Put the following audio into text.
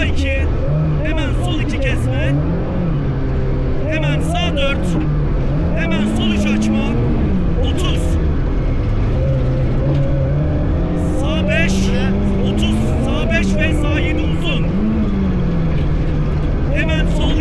sağ 2, hemen sol 2 kesme, hemen sağ 4, hemen sol 3 açma, 30. Sağ 5, 30, sağ 5 ve sağ 7 uzun. Hemen sol